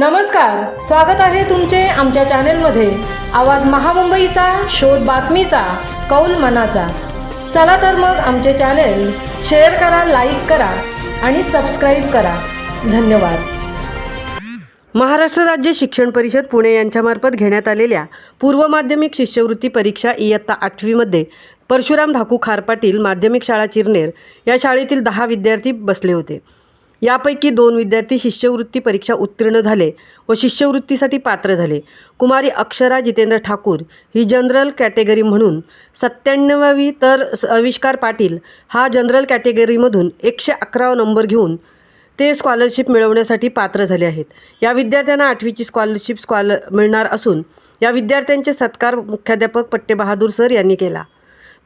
नमस्कार स्वागत आहे तुमचे आमच्या चॅनेलमध्ये. आवाज महामुंबईचा शोध बातमीचा कौल मनाचा. चला तर मग आमचे चॅनेल शेअर करा लाईक करा आणि सबस्क्राईब करा. धन्यवाद. महाराष्ट्र राज्य शिक्षण परिषद पुणे यांच्यामार्फत घेण्यात आलेल्या पूर्व माध्यमिक शिष्यवृत्ती परीक्षा इयत्ता आठवीमध्ये परशुराम धाकू खार पाटील माध्यमिक शाळा चिरनेर या शाळेतील दहा विद्यार्थी बसले होते. यापैकी दोन विद्यार्थी शिष्यवृत्ती परीक्षा उत्तीर्ण झाले व शिष्यवृत्तीसाठी पात्र झाले. कुमारी अक्षरा जितेंद्र ठाकूर ही जनरल कॅटेगरी म्हणून सत्त्याण्णवावी तर स- आविष्कार पाटील हा जनरल कॅटेगरीमधून एकशे अकरावा नंबर घेऊन ते स्कॉलरशिप मिळवण्यासाठी पात्र झाले आहेत. या विद्यार्थ्यांना आठवीची स्कॉलरशिप स्कॉलर मिळणार असून या विद्यार्थ्यांचे सत्कार मुख्याध्यापक पट्टे बहादूर सर यांनी केला.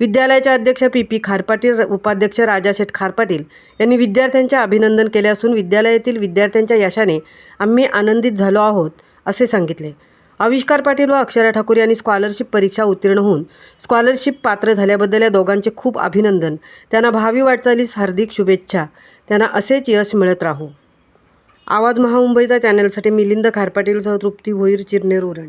विद्यालयाच्या अध्यक्ष पी पी खारपाटील उपाध्यक्ष राजाशेठ खारपाटील यांनी विद्यार्थ्यांचे अभिनंदन केले असून विद्यालयातील विद्यार्थ्यांच्या यशाने आम्ही आनंदित झालो आहोत असे सांगितले. आविष्कार पाटील व अक्षरा ठाकूर यांनी स्कॉलरशिप परीक्षा उत्तीर्ण होऊन स्कॉलरशिप पात्र झाल्याबद्दल या दोघांचे खूप अभिनंदन. त्यांना भावी वाटचालीस हार्दिक शुभेच्छा. त्यांना असेच यश मिळत राहू. आवाज महामुंबईचा चॅनलसाठी मिलिंद खारपाटीलसह तृप्ती भोईर चिरनेर उरण.